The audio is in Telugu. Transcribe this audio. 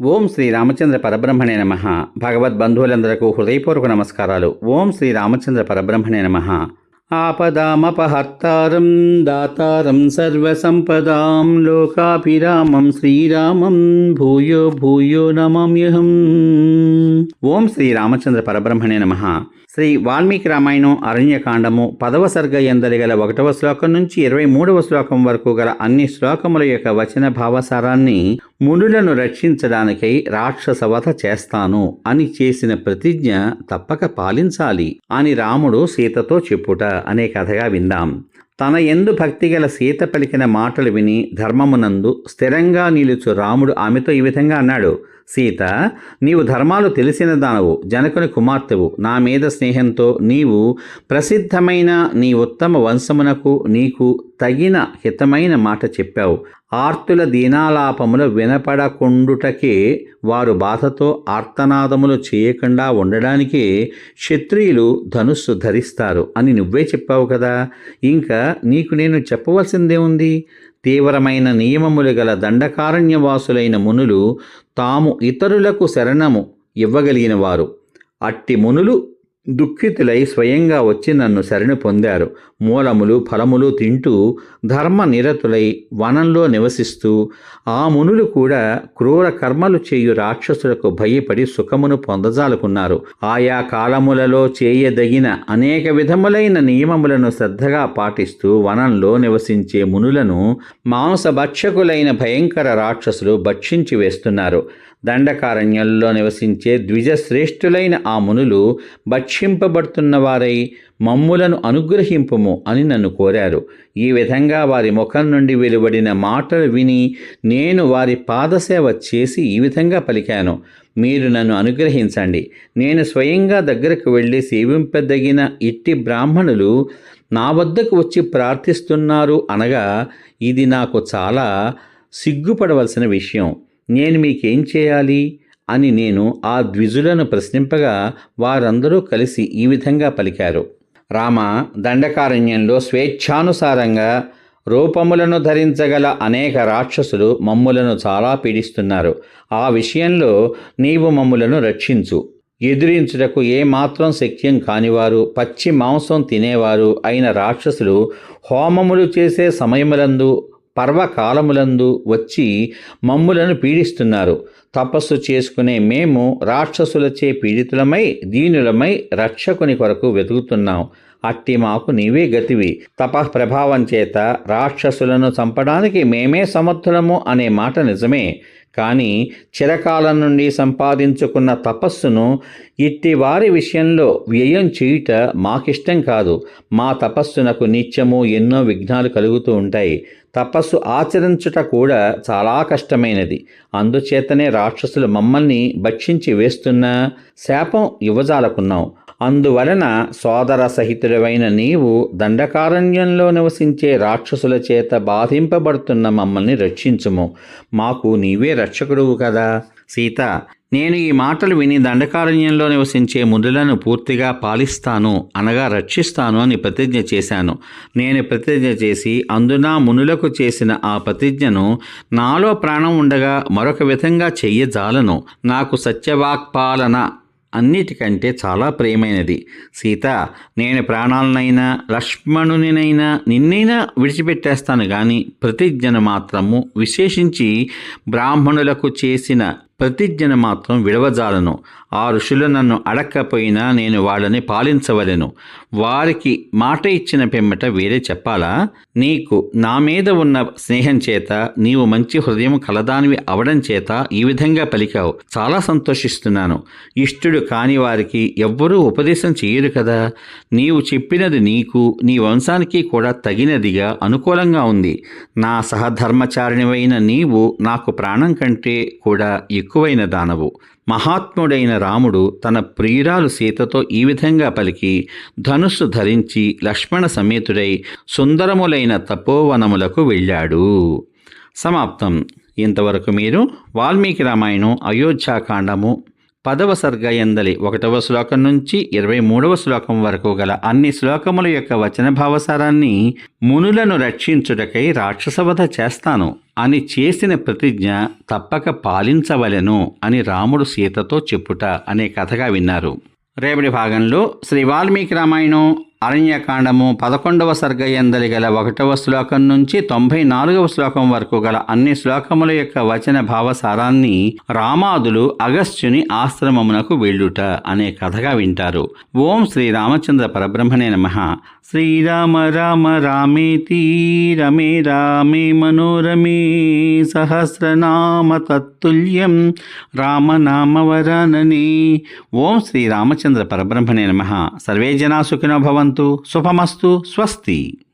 ఓం శ్రీ రామచంద్ర పరబ్రహ్మణే నమ. భగవద్బంధువులందరకు హృదయపూర్వక నమస్కారాలు. ఓం శ్రీ రామచంద్ర పరబ్రహ్మణే నమ. ఆపదామపహర్తారం దాతారం సర్వసంపదాం లోకాభిరామం శ్రీరామం భూయో భూయో నమామ్యహం ఓం శ్రీ రామచంద్ర పరబ్రహ్మణే నమ. శ్రీ వాల్మీకి రామాయణం అరణ్యకాండము పదవ సర్గ ఎందలి గల ఒకటవ శ్లోకం నుంచి ఇరవై మూడవ శ్లోకం వరకు గల అన్ని శ్లోకముల యొక్క వచన భావసారాన్ని మునులను రక్షించడానికై రాక్షసవధ చేస్తాను. అని చేసిన ప్రతిజ్ఞ తప్పక పాలించాలి అని రాముడు సీతతో చెప్పుట అనే కథగా విందాం. తన ఎందు భక్తిగల సీత పలికిన మాటలు విని ధర్మమునందు స్థిరంగా నిలుచు రాముడు ఆమెతో ఈ విధంగా అన్నాడు. సీత నీవు ధర్మాలు తెలిసిన దానవు జనకుని కుమార్తెవు. నా మీద స్నేహంతో నీవు ప్రసిద్ధమైన నీ ఉత్తమ వంశమునకు నీకు తగిన హితమైన మాట చెప్పావు. ఆర్తుల దీనాలాపములు వినపడకుండుటకే వారు బాధతో ఆర్తనాదములు చేయకుండా ఉండడానికే క్షత్రియులు ధనుస్సు ధరిస్తారు అని నువ్వే చెప్పావు కదా. ఇంకా నీకు నేను చెప్పవలసిందేముంది తీవ్రమైన నియమములు గల దండకారణ్యవాసులైన మునులు తాము ఇతరులకు శరణము ఇవ్వగలిగిన వారు. అట్టి మునులు దుఃఖితులై స్వయంగా వచ్చి నన్ను శరణి పొందారు. మూలములు ఫలములు తింటూ ధర్మ నిరతులై వనంలో నివసిస్తూ ఆ మునులు కూడా క్రూర కర్మలు చేయు రాక్షసులకు భయపడి సుఖమును పొందజాలుకున్నారు. ఆయా కాలములలో చేయదగిన అనేక విధములైన నియమములను శ్రద్ధగా పాటిస్తూ వనంలో నివసించే మునులను మాంసభక్షకులైన భయంకర రాక్షసులు భక్షించి వేస్తున్నారు. దండకారణ్యంలో నివసించే ద్విజశ్రేష్ఠులైన ఆ మునులు భక్షింపబడుతున్న వారై మమ్ములను అనుగ్రహింపుము అని నన్ను కోరారు. ఈ విధంగా వారి ముఖం నుండి వెలువడిన మాటలు విని నేను వారి పాదసేవ చేసి ఈ విధంగా పలికాను. మీరు నన్ను అనుగ్రహించండి. నేను స్వయంగా దగ్గరకు వెళ్ళి సేవింపదగిన ఇట్టి బ్రాహ్మణులు నా వద్దకు వచ్చి ప్రార్థిస్తున్నారు అనగా ఇది నాకు చాలా సిగ్గుపడవలసిన విషయం. నేను మీకేం చేయాలి? అని నేను ఆ ద్విజులను ప్రశ్నింపగా వారందరూ కలిసి ఈ విధంగా పలికారు. రామ దండకారణ్యంలో స్వేచ్ఛానుసారంగా రూపములను ధరించగల అనేక రాక్షసులు మమ్ములను చాలా పీడిస్తున్నారు. ఆ విషయంలో నీవు మమ్ములను రక్షించు. ఎదిరించుటకు ఏమాత్రం శక్యం కానివారు పచ్చి మాంసం తినేవారు అయిన రాక్షసులు హోమములు చేసే సమయములందు పర్వకాలములందు వచ్చి మమ్ములను పీడిస్తున్నారు. తపస్సు చేసుకునే మేము రాక్షసులచే పీడితులమై దీనులమై రక్షకుని కొరకు వెతుకుతున్నాం. అట్టి మాకు నీవే గతివి. తప ప్రభావం చేత రాక్షసులను చంపడానికి మేమే సమర్థులము అనే మాట నిజమే. కానీ చిరకాలం నుండి సంపాదించుకున్న తపస్సును ఇట్టి వారి విషయంలో వ్యయం చేయుట మాకిష్టం కాదు. మా తపస్సునకు నిత్యము ఎన్నో విఘ్నాలు కలుగుతూ ఉంటాయి. తపస్సు ఆచరించుట కూడా చాలా కష్టమైనది. అందుచేతనే రాక్షసులు మమ్మల్ని భక్షించి వేస్తున్న శాపం యువజాలకున్నాం అందువలన సోదర సహితుడవైన నీవు దండకారణ్యంలో నివసించే రాక్షసుల చేత బాధింపబడుతున్న మమ్మల్ని రక్షించుము. మాకు నీవే రక్షకుడువు కదా. సీత నేను ఈ మాటలు విని దండకారణ్యంలో నివసించే మునులను పూర్తిగా పాలిస్తాను అనగా రక్షిస్తాను అని ప్రతిజ్ఞ చేశాను. నేను ప్రతిజ్ఞ చేసి అందున మునులకు చేసిన ఆ ప్రతిజ్ఞను నాలో ప్రాణం ఉండగా మరొక విధంగా చెయ్యజాలను. నాకు సత్యవాక్పాలన అన్నిటికంటే చాలా ప్రియమైనది. సీత నేను ప్రాణాలనైనా లక్ష్మణునినైనా నిన్నైనా విడిచిపెట్టేస్తాను కానీ ప్రతిజ్ఞను మాత్రము విశేషించి బ్రాహ్మణులకు చేసిన ప్రతిజ్ఞను మాత్రం విడవజాలను. ఆ ఋషులు నన్ను అడక్కపోయినా నేను వాళ్ళని పాలించవలెను. వారికి మాట ఇచ్చిన పెమ్మట వేరే చెప్పాలా? నీకు నా మీద ఉన్న స్నేహం చేత నీవు మంచి హృదయం కలదానివి అవడం చేత ఈ విధంగా పలికావు. చాలా సంతోషిస్తున్నాను. ఇష్టుడు కాని వారికి ఎవ్వరూ ఉపదేశం చేయరు కదా? నీవు చెప్పినది నీకు నీ వంశానికి కూడా తగినదిగా అనుకూలంగా ఉంది. నా సహధర్మచారిణివైన నీవు నాకు ప్రాణం కంటే కూడా ఎక్కువైన దానవు. మహాత్ముడైన రాముడు తన ప్రియురాలు సీతతో ఈ విధంగా పలికి ధనుస్సు ధరించి లక్ష్మణ సమేతుడై సుందరములైన తపోవనములకు వెళ్ళాడు. సమాప్తం. ఇంతవరకు మీరు వాల్మీకి రామాయణం అయోధ్యాకాండము పదవ సర్గ ఎందలి ఒకటవ శ్లోకం నుంచి ఇరవై మూడవ శ్లోకం వరకు గల అన్ని శ్లోకముల యొక్క వచన భావసారాన్ని మునులను రక్షించుటకై రాక్షసవధ చేస్తాను. అని చేసిన ప్రతిజ్ఞ తప్పక పాలించవలెను అని రాముడు సీతతో చెప్పుట అనే కథగా విన్నారు. రేపటి భాగంలో శ్రీ వాల్మీకి రామాయణం అరణ్యకాండము పదకొండవ సర్గ ఎందలి గల ఒకటవ శ్లోకం నుంచి తొంభై నాలుగవ శ్లోకం వరకు గల అన్ని శ్లోకముల యొక్క వచన భావసారాన్ని రామాదులు అగస్త్యుని ఆశ్రమమునకు వెళ్ళుట అనే కథగా వింటారు. ఓం శ్రీ రామచంద్ర పరబ్రహ్మణే నమ. శ్రీరామ రామ రామేతి రమే రామే మనోరమే సహస్రనామ తత్తుల్యం రామనామవరాననే. ఓం శ్రీ రామచంద్ర పరబ్రహ్మణే నమ. సర్వే జనా సుఖినో భవంతు శుభమస్తు స్వస్తి.